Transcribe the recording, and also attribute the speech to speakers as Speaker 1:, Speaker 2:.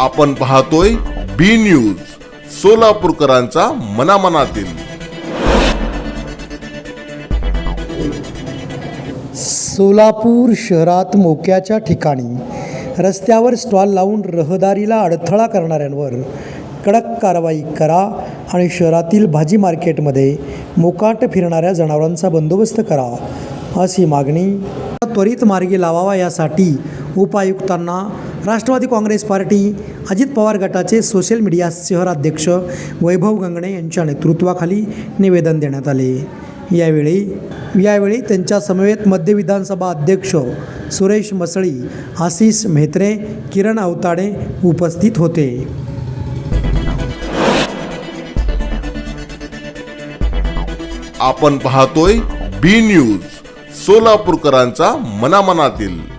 Speaker 1: आपण पाहतोय बी न्यूज सोलापूरकरांचा मनामनातील.
Speaker 2: सोलापूर शहरात मोक्याच्या ठिकाणी रस्त्यावर स्टॉल लावून रहदारीला अडथळा करणाऱ्यांवर कडक कारवाई करा आणि शहरातील भाजी मार्केटमध्ये मोकाट फिरणाऱ्या जनावरांचा बंदोबस्त करा अशी मागणी. त्वरित मार्गी लावावा यासाठी उपायुक्तांना राष्ट्रवादी काँग्रेस पार्टी अजित पवार गटाचे सोशल मीडिया शहराध्यक्ष वैभव गंगणे यांच्या नेतृत्वाखाली निवेदन देण्यात आले. यावेळी यावेळी त्यांच्या समवेत मध्य विधानसभा अध्यक्ष सुरेश मसळी आशिष म्हेत्रे किरण अवताडे उपस्थित होते.
Speaker 1: आपण पाहतोय बी न्यूज सोलापूरकरांचा मनामनातील.